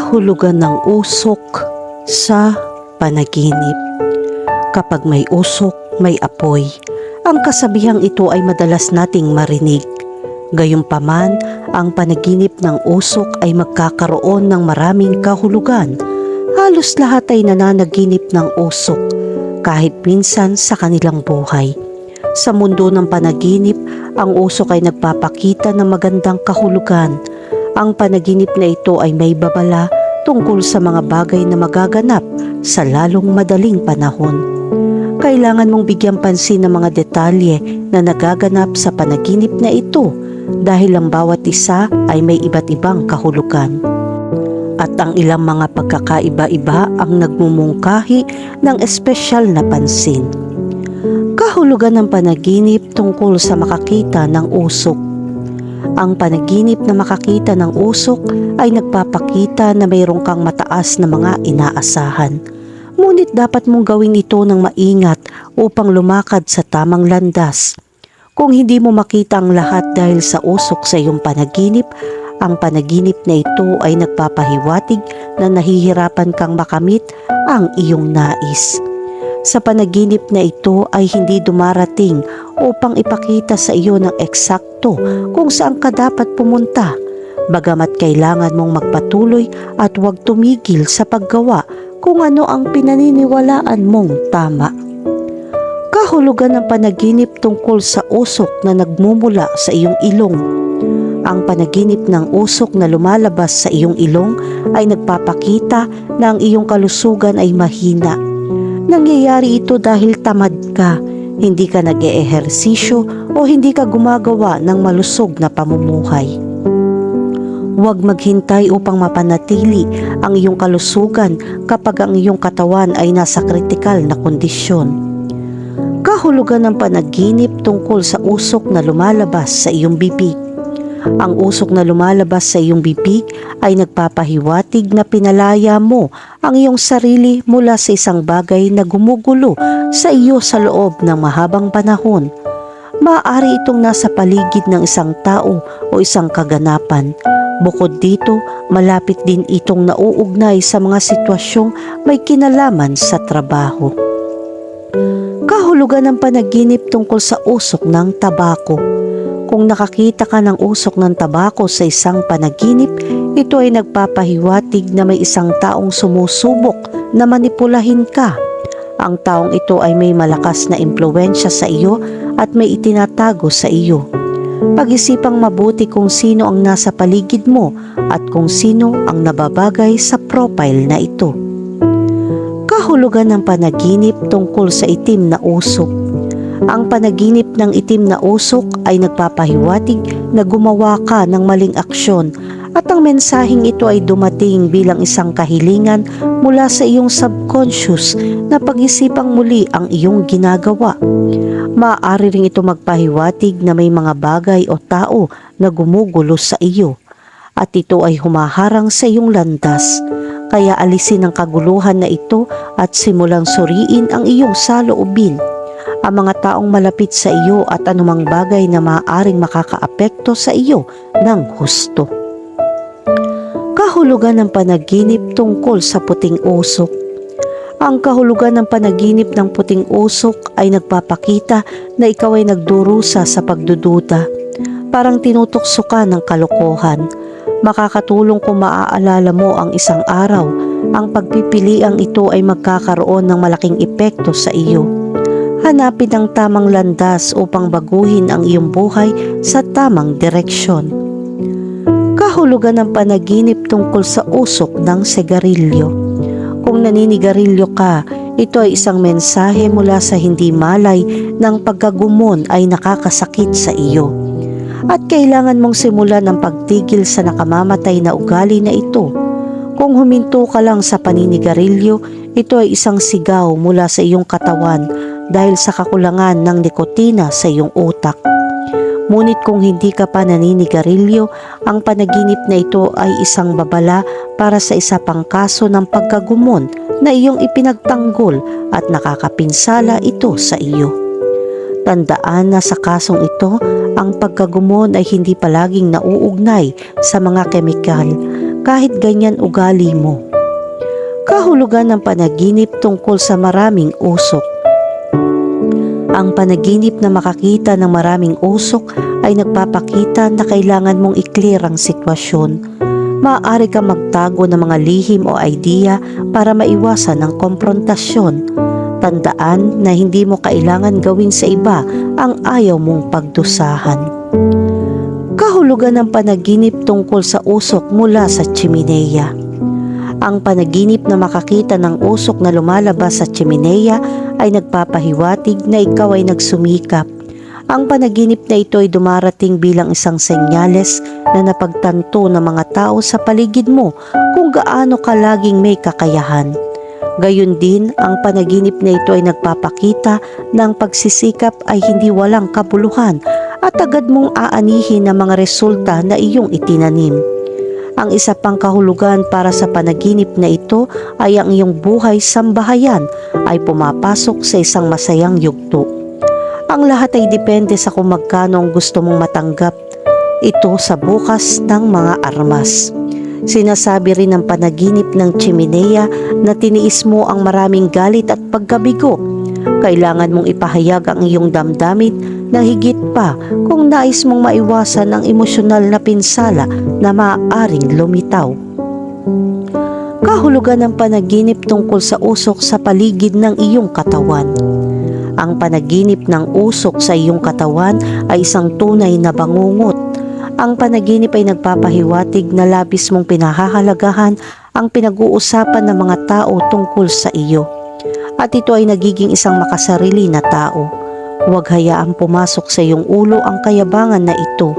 kahulugan ng usok sa panaginip. Kapag may usok, may apoy. Ang kasabihang ito ay madalas nating marinig. Gayunpaman, ang panaginip ng usok ay magkakaroon ng maraming kahulugan. Halos lahat ay nananaginip ng usok, kahit minsan sa kanilang buhay. Sa mundo ng panaginip, ang usok ay nagpapakita ng magandang kahulugan. Ang panaginip na ito ay may babala tungkol sa mga bagay na magaganap sa lalong madaling panahon. Kailangan mong bigyan pansin ng mga detalye na nagaganap sa panaginip na ito dahil ang bawat isa ay may iba't ibang kahulugan. At ang ilang mga pagkakaiba-iba ang nagmumungkahi ng espesyal na pansin. Kahulugan ng panaginip tungkol sa makakita ng usok. Ang panaginip na makakita ng usok ay nagpapakita na mayroon kang mataas na mga inaasahan. Ngunit dapat mong gawin ito ng maingat upang lumakad sa tamang landas. Kung hindi mo makita ang lahat dahil sa usok sa iyong panaginip, ang panaginip na ito ay nagpapahiwatig na nahihirapan kang makamit ang iyong nais. Sa panaginip na ito ay hindi dumarating upang ipakita sa iyo ng eksakto kung saan ka dapat pumunta. Bagamat kailangan mong magpatuloy at huwag tumigil sa paggawa kung ano ang pinaniniwalaan mong tama. Kahulugan ng panaginip tungkol sa usok na nagmumula sa iyong ilong. Ang panaginip ng usok na lumalabas sa iyong ilong ay nagpapakita na ang iyong kalusugan ay mahina. Nangyayari ito dahil tamad ka, hindi ka nag-eehersisyo o hindi ka gumagawa ng malusog na pamumuhay. Huwag maghintay upang mapanatili ang iyong kalusugan kapag ang iyong katawan ay nasa kritikal na kondisyon. Kahulugan ng panaginip tungkol sa usok na lumalabas sa iyong bibig. Ang usok na lumalabas sa iyong bibig ay nagpapahiwatig na pinalaya mo ang iyong sarili mula sa isang bagay na gumugulo sa iyo sa loob ng mahabang panahon. Maaari itong nasa paligid ng isang tao o isang kaganapan. Bukod dito, malapit din itong nauugnay sa mga sitwasyong may kinalaman sa trabaho. Kahulugan ng panaginip tungkol sa usok ng tabako. Kung nakakita ka ng usok ng tabako sa isang panaginip, ito ay nagpapahiwatig na may isang taong sumusubok na manipulahin ka. Ang taong ito ay may malakas na impluensya sa iyo at may itinatago sa iyo. Pag-isipang mabuti kung sino ang nasa paligid mo at kung sino ang nababagay sa profile na ito. Kahulugan ng panaginip tungkol sa itim na usok. Ang panaginip ng itim na usok ay nagpapahiwatig na gumawa ka ng maling aksyon at ang mensaheng ito ay dumating bilang isang kahilingan mula sa iyong subconscious na pag-isipang muli ang iyong ginagawa. Maaari ring ito magpahiwatig na may mga bagay o tao na gumugulo sa iyo at ito ay humaharang sa iyong landas. Kaya alisin ang kaguluhan na ito at simulang suriin ang iyong saloobin. Ang mga taong malapit sa iyo at anumang bagay na maaaring makakaapekto sa iyo ng husto. Kahulugan ng panaginip tungkol sa puting usok. Ang kahulugan ng panaginip ng puting usok ay nagpapakita na ikaw ay nagdurusa sa pagdududa. Parang tinutokso ka ng kalokohan. Makakatulong kung maaalala mo ang isang araw, ang pagpipiliang ito ay magkakaroon ng malaking epekto sa iyo. Hanapin ang tamang landas upang baguhin ang iyong buhay sa tamang direksyon. Kahulugan ng panaginip tungkol sa usok ng segarilyo. Kung naninigarilyo ka, ito ay isang mensahe mula sa hindi malay ng pagkagumon ay nakakasakit sa iyo. At kailangan mong simulan ang pagtigil sa nakamamatay na ugali na ito. Kung huminto ka lang sa paninigarilyo, ito ay isang sigaw mula sa iyong katawan dahil sa kakulangan ng nikotina sa iyong utak. Ngunit kung hindi ka pa naninigarilyo, ang panaginip na ito ay isang babala para sa isa pang kaso ng pagkagumon na iyong ipinagtanggol at nakakapinsala ito sa iyo. Tandaan na sa kasong ito, ang pagkagumon ay hindi palaging nauugnay sa mga kemikal. kahit ganyan ugali mo. Kahulugan ng panaginip tungkol sa maraming usok. Ang panaginip na makakita ng maraming usok ay nagpapakita na kailangan mong i-clear ang sitwasyon. Maaari kang magtago ng mga lihim o idea para maiwasan ang konfrontasyon. Tandaan na hindi mo kailangan gawin sa iba ang ayaw mong pagdusahan. Kahulugan ng panaginip tungkol sa usok mula sa chimenea. Ang panaginip na makakita ng usok na lumalabas sa chimenea ay nagpapahiwatig na ikaw ay nagsumikap. Ang panaginip na ito ay dumarating bilang isang senyales na napagtanto ng mga tao sa paligid mo kung gaano ka laging may kakayahan. Gayun din, ang panaginip na ito ay nagpapakita na ang pagsisikap ay hindi walang kabuluhan at agad mong aanihin ang mga resulta na iyong itinanim. Ang isa pang kahulugan para sa panaginip na ito ay ang iyong buhay sambahayan ay pumapasok sa isang masayang yugto. Ang lahat ay depende sa kung magkano ang gusto mong matanggap ito sa bukas ng mga armas. Sinasabi rin ng panaginip ng chimenea na tiniis mo ang maraming galit at pagkabigo. Kailangan mong ipahayag ang iyong damdamin na higit pa kung nais mong maiwasan ang emosyonal na pinsala na maaaring lumitaw. Kahulugan ng panaginip tungkol sa usok sa paligid ng iyong katawan. Ang panaginip ng usok sa iyong katawan ay isang tunay na bangungot. Ang panaginip ay nagpapahiwatig na labis mong pinahahalagahan ang pinag-uusapan ng mga tao tungkol sa iyo. At ito ay nagiging isang makasarili na tao. Huwag hayaang pumasok sa iyong ulo ang kayabangan na ito.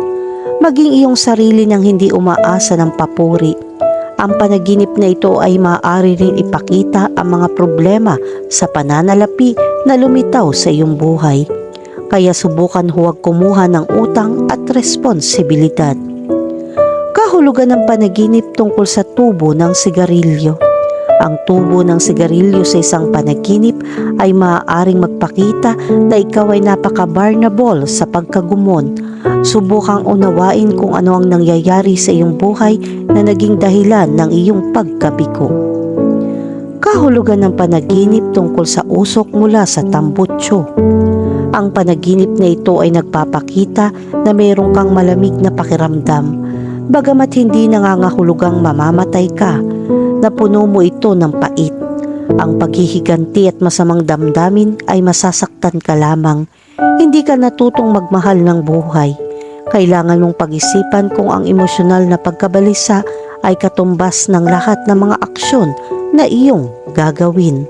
Maging iyong sarili nang hindi umaasa ng papuri. Ang panaginip na ito ay maaari rin ipakita ang mga problema sa pananalapi na lumitaw sa iyong buhay. Kaya subukan huwag kumuha ng utang at responsibilidad. Kahulugan ng panaginip tungkol sa tubo ng sigarilyo. Ang tubo ng sigarilyo sa isang panaginip ay maaaring magpakita na ikaw ay napaka-vulnerable sa pagkagumon. Subukang unawain kung ano ang nangyayari sa iyong buhay na naging dahilan ng iyong pagkabiko. Kahulugan ng panaginip tungkol sa usok mula sa tambutso. Ang panaginip na ito ay nagpapakita na mayroon kang malamig na pakiramdam. Bagamat hindi nangangahulugang mamamatay ka, napuno mo ito ng pait. Ang paghihiganti at masamang damdamin ay masasaktan ka lamang. Hindi ka natutong magmahal ng buhay. Kailangan mong pag-isipan kung ang emosyonal na pagkabalisa ay katumbas ng lahat ng mga aksyon na iyong gagawin.